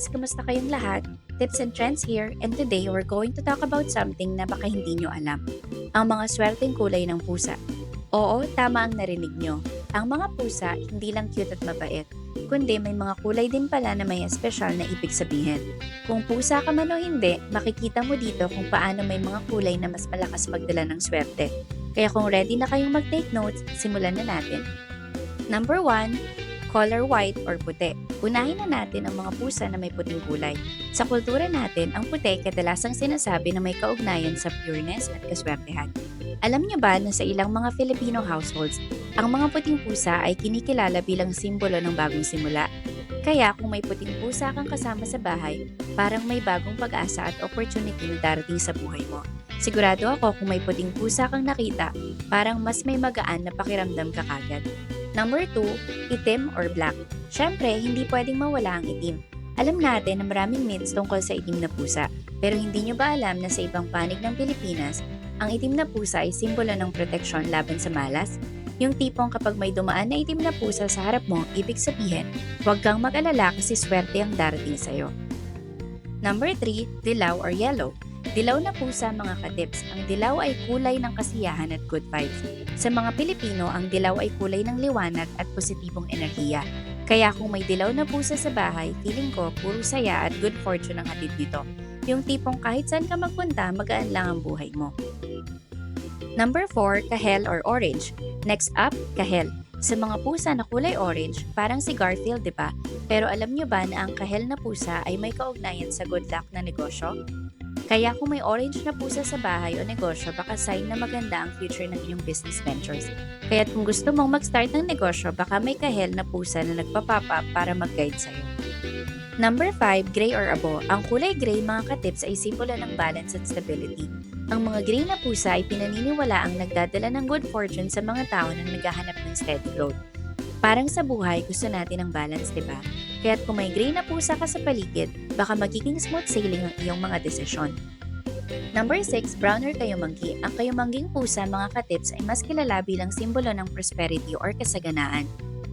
guys! Kamusta kayong lahat? Tips and trends here and today we're going to talk about something na baka hindi nyo alam. Ang mga swerteng kulay ng pusa. Oo, tama ang narinig nyo. Ang mga pusa hindi lang cute at mabait, kundi may mga kulay din pala na may espesyal na ibig sabihin. Kung pusa ka man o hindi, makikita mo dito kung paano may mga kulay na mas malakas magdala ng swerte. Kaya kung ready na kayong mag-take notes, simulan na natin. Number 1, color white or puti. Unahin na natin ang mga pusa na may puting kulay. Sa kultura natin, ang puti kadalasang sinasabi na may kaugnayan sa pureness at kaswertehan. Alam niyo ba na sa ilang mga Filipino households, ang mga puting pusa ay kinikilala bilang simbolo ng bagong simula? Kaya kung may puting pusa kang kasama sa bahay, parang may bagong pag-asa at opportunity na darating sa buhay mo. Sigurado ako kung may puting pusa kang nakita, parang mas may magaan na pakiramdam ka kagad. Number 2, itim or black. Siyempre, hindi pwedeng mawala ang itim. Alam natin na maraming myths tungkol sa itim na pusa, pero hindi nyo ba alam na sa ibang panig ng Pilipinas, ang itim na pusa ay simbolo ng proteksyon laban sa malas? Yung tipong kapag may dumaan na itim na pusa sa harap mo, ibig sabihin, huwag kang mag-alala kasi swerte ang darating sa'yo. Number 3, dilaw or yellow. Dilaw na pusa mga katips. Ang dilaw ay kulay ng kasiyahan at good vibes. Sa mga Pilipino, ang dilaw ay kulay ng liwanag at positibong enerhiya. Kaya kung may dilaw na pusa sa bahay, feeling ko puro saya at good fortune ang hatid nito. Yung tipong kahit saan ka magpunta, magaan lang ang buhay mo. Number 4, kahel or orange. Next up, kahel. Sa mga pusa na kulay orange, parang si Garfield, di ba? Pero alam nyo ba na ang kahel na pusa ay may kaugnayan sa good luck na negosyo? Kaya kung may orange na pusa sa bahay o negosyo, baka sign na maganda ang future ng iyong business ventures. Kaya kung gusto mong mag-start ng negosyo, baka may kahel na pusa na nagpapapa para mag-guide sa'yo. Number 5, gray or abo. Ang kulay gray mga katips ay simbolo ng balance at stability. Ang mga gray na pusa ay pinaniniwala ang nagdadala ng good fortune sa mga tao na naghahanap ng steady growth. Parang sa buhay, gusto natin ng balance, di ba? Kaya't kung may gray na pusa ka sa paligid, baka magiging smooth sailing ang iyong mga desisyon. Number 6, brown or kayumanggi. Ang kayumangging pusa, mga katips, ay mas kilala bilang simbolo ng prosperity or kasaganaan.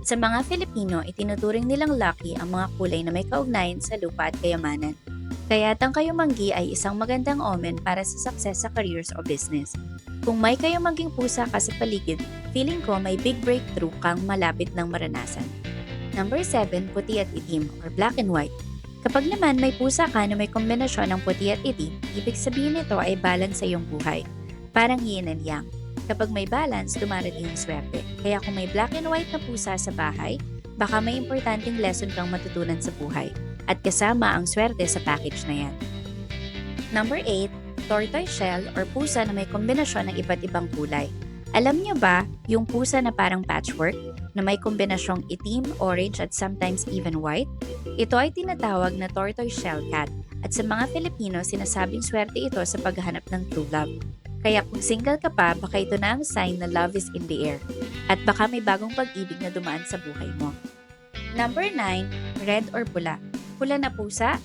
Sa mga Filipino, itinuturing nilang lucky ang mga kulay na may kaugnayan sa lupa at kayamanan. Kaya't ang kayumanggi ay isang magandang omen para sa success sa careers o business. Kung may kayumangging pusa ka sa paligid, feeling ko may big breakthrough kang malapit ng maranasan. Number 7, puti at itim or black and white. Kapag naman may pusa ka na may kombinasyon ng puti at itim, ibig sabihin nito ay balance sa iyong buhay. Parang yin and yang. Kapag may balance, dumarating ang swerte. Kaya kung may black and white na pusa sa bahay, baka may importanteng lesson kang matutunan sa buhay. At kasama ang swerte sa package na yan. Number 8, tortoise shell or pusa na may kombinasyon ng iba't ibang kulay. Alam niyo ba yung pusa na parang patchwork na may kombinasyong itim, orange at sometimes even white? Ito ay tinatawag na tortoise shell cat at sa mga Filipino sinasabing swerte ito sa paghahanap ng true love. Kaya kung single ka pa, baka ito na ang sign na love is in the air at baka may bagong pag-ibig na dumaan sa buhay mo. Number 9, red or pula. Pula na pusa?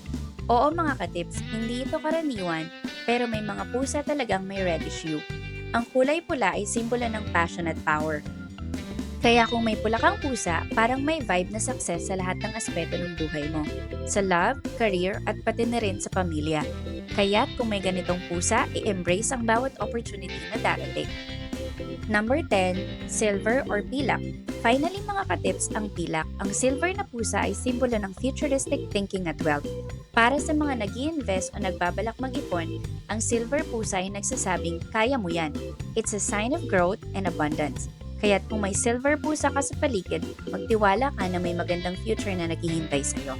Oo mga katips, hindi ito karaniwan pero may mga pusa talagang may reddish hue. Ang kulay pula ay simbolo ng passion at power. Kaya kung may pula kang pusa, parang may vibe na success sa lahat ng aspeto ng buhay mo. Sa love, career, at pati na rin sa pamilya. Kaya't kung may ganitong pusa, i-embrace ang bawat opportunity na darating. Number 10, silver or pilak. Finally mga katips, ang pilak. Ang silver na pusa ay simbolo ng futuristic thinking at wealth. Para sa mga nag invest o nagbabalak mag-ipon, ang silver pusa ay nagsasabing, kaya mo yan. It's a sign of growth and abundance. Kaya't kung may silver pusa ka sa paligid, magtiwala ka na may magandang future na naghihintay sa'yo.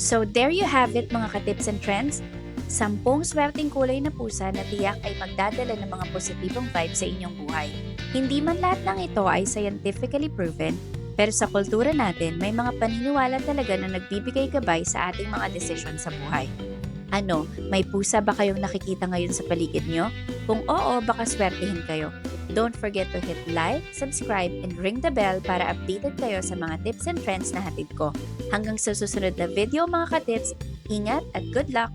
So there you have it mga katips and trends. Sampung swerteng kulay na pusa na tiyak ay magdadala ng mga positibong vibes sa inyong buhay. Hindi man lahat ng ito ay scientifically proven, pero sa kultura natin, may mga paniniwala talaga na nagbibigay gabay sa ating mga desisyon sa buhay. Ano, may pusa ba kayong nakikita ngayon sa paligid nyo? Kung oo, baka swertihin kayo. Don't forget to hit like, subscribe, and ring the bell para updated kayo sa mga tips and trends na hatid ko. Hanggang sa susunod na video mga katips, ingat at good luck!